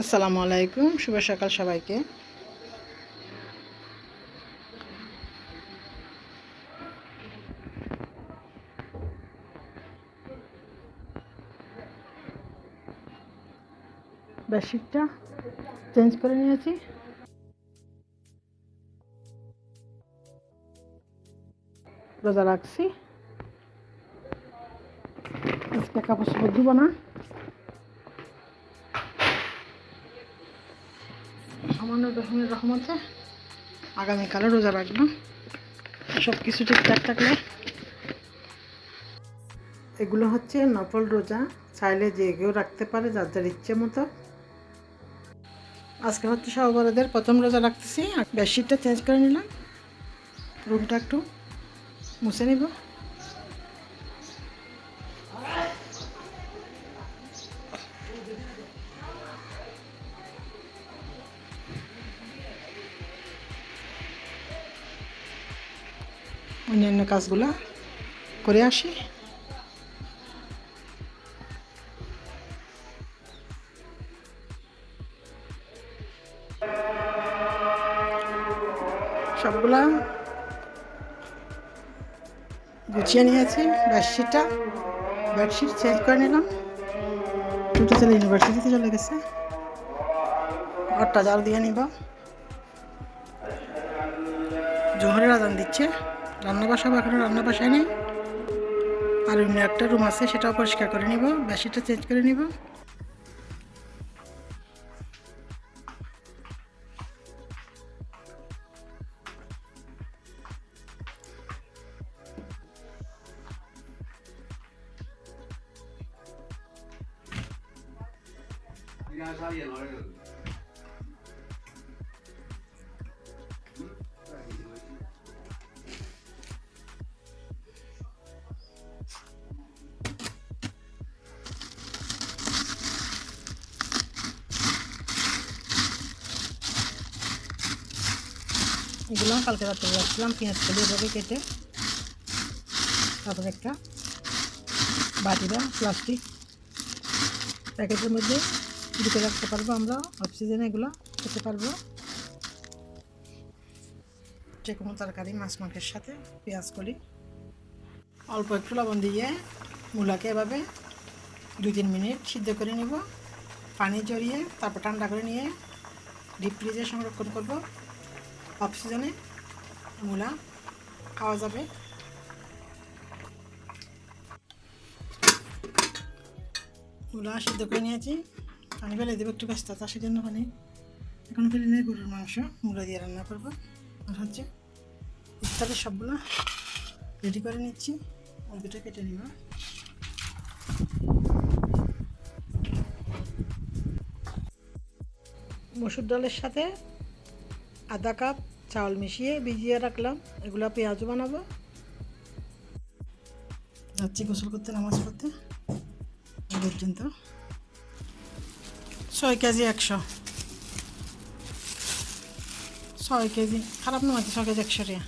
আসসালামু আলাইকুম, শুভ সকাল সবাইকে। বেডশিটটা চেঞ্জ করে নিয়েছি। রোজা রাখছি। আজকে কাপড় সাপড় ধুবো না। রকমের রকম আছে আগামীকালও রোজা রাখব। সব কিছু ঠিকঠাক থাকলে। এগুলো হচ্ছে নফল রোজা। চাইলে যে কেউ রাখতে পারে যার যার ইচ্ছে মতো। আজকে হচ্ছে সহবরদের প্রথম রোজা রাখতেছি। বেডশিটটা চেঞ্জ করে নিলাম। রুমটা একটু মুছে নিব। অন্যান্য কাজগুলো করে আসি। সবগুলা গুছিয়ে নিয়েছি, বেডশিটটা, বেডশিট চেঞ্জ করে নিলাম। দুটো ছেলে ইউনিভার্সিটিতে চলে গেছে। ঘরটা জাল দিয়ে নিব। জোহরের আজান দিচ্ছে। রান্না বসাবো এখনও রান্না বাসায় নেই আর অন্য একটা রুম আছে, সেটাও পরিষ্কার করে নিব বেশিটা চেঞ্জ করে নিব। এগুলো কালকে রাত্রে রাখছিলাম, পেঁয়াজ কলি এভাবে কেটে তারপরে একটা বাটিটা প্লাস্টিক প্যাকেটের মধ্যে ঢুকে রাখতে পারব আমরা, অক্সিজেনে এগুলো খেতে পারব। যে কোনো তরকারি, মাছ মাংসের সাথে পেঁয়াজ কলি। অল্প একটু লবণ দিয়ে মূলাকে এভাবে দু তিন মিনিট সিদ্ধ করে নিব। পানি জড়িয়ে তারপর ঠান্ডা করে নিয়ে ডিপ ফ্রিজে সংরক্ষণ করব। অক্সিজেনে, মূলা, খাওয়া যাবে। মূলা সিদ্ধ করে নিয়েছি। পানি ফেলে দেবো একটু ব্যস্ত আছে সেজন্য পানি। এখন ফেলে নিয়ে গরুর মাংস, মূলা দিয়ে রান্না করব। আর হচ্ছে ইত্যাদি সবগুলো রেডি করে নিচ্ছি। মুরগিটা কেটে নিব। মসুর ডালের সাথে আধা কাপ চাউল মিশিয়ে ভিজিয়ে রাখলাম। এগুলো পেঁয়াজও বানাবো। যাচ্ছি গোসল করতে, নামাজ পড়তে। পর্যন্ত ছয় কেজি একশো। ছয় কেজি, খারাপ নয় ছয় কেজি একশো টাকা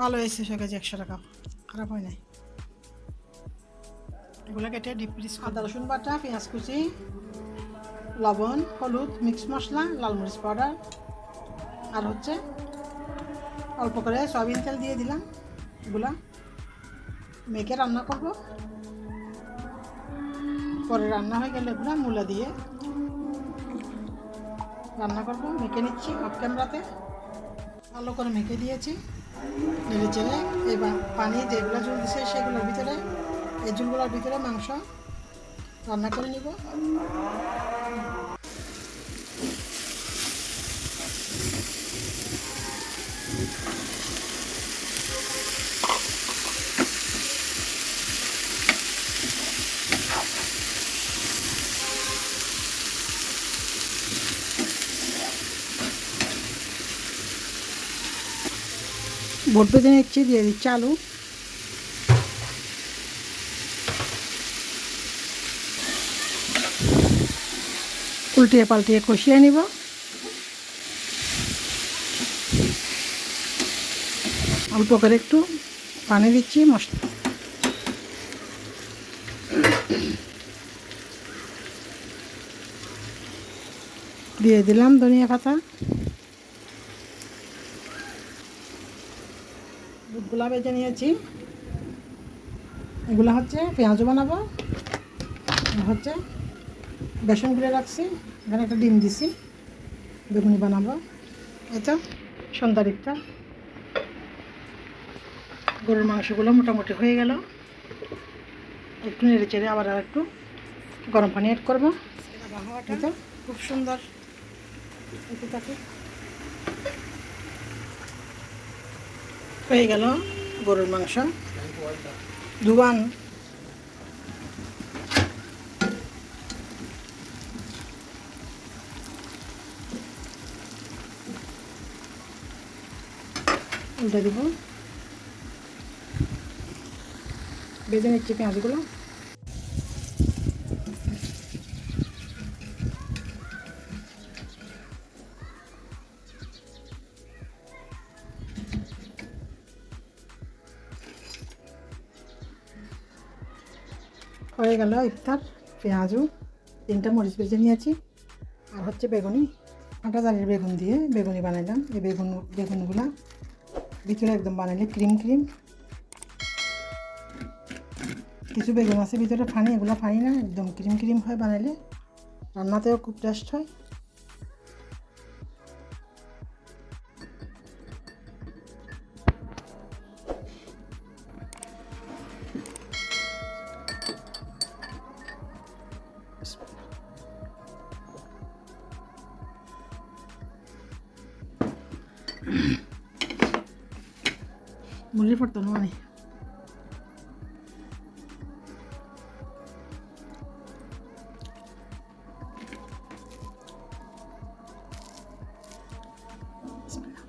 ভালো হয়েছে ছয় কেজি একশো টাকা। খারাপ হয় নাই। এগুলো কেটে ডিপ আদা, রসুন বাটা, পেঁয়াজ কুচি। লবণ, হলুদ মিক্স মশলা, লাল মরিচ পাউডার, আর হচ্ছে অল্প করে সয়াবিন তেল দিয়ে দিলাম। এগুলা মেখে রান্না করব। পরে রান্না হয়ে গেলে এগুলো মূলা দিয়ে রান্না করব। মেখে নিচ্ছি অফ ক্যামেরাতে ভালো করে মেখে দিয়েছি। নেড়ে চেড়ে এই পানি যেগুলো জল দিছে সেগুলোর ভিতরে, এই জলগুলোর ভিতরে মাংস রান্না করে নিব। বোট পেতে নিচ্ছি দিয়ে দিচ্ছি আলু। উল্টিয়ে পাল্টিয়ে কষিয়ে নিব। অল্প করে একটু পানি দিচ্ছি, মশলা। দিয়ে দিলাম ধনিয়া পাতা। দুধগুলা বেজে নিয়েছি। এগুলো হচ্ছে পেঁয়াজও বানাবো হচ্ছে বেসন গুলে রাখছি। এখানে একটা ডিম দিছি। বেগুনি বানাবো। এটা সন্ধ্যা দিকটা গরুর মাংসগুলো মোটামুটি হয়ে গেল। একটু নেড়ে চেড়ে আবার আর একটু গরম পানি অ্যাড করব। এটা খুব সুন্দর। থাকে হয়ে গেল গরুর মাংস। ধুবান উল্টে দিব। বেজে নিচ্ছি পেঁয়াজগুলো। হয়ে গেল ইফতার পেঁয়াজও তিনটা মরিচ বেজে নিয়েছি। আর হচ্ছে বেগুনি, আটা জালের বেগুন দিয়ে বেগুনি বানাইলাম। এই বেগুন, বেগুনগুলা ভিতরে একদম বানাইলে ক্রিম ক্রিম। কিছু বেগুন আছে ভিতরে ফানি, এগুলো ফানি না, একদম ক্রিম ক্রিম হয় বানালে। রান্নাতেও খুব টেস্ট হয়। মুরগি morir Fortunone. Bismillah.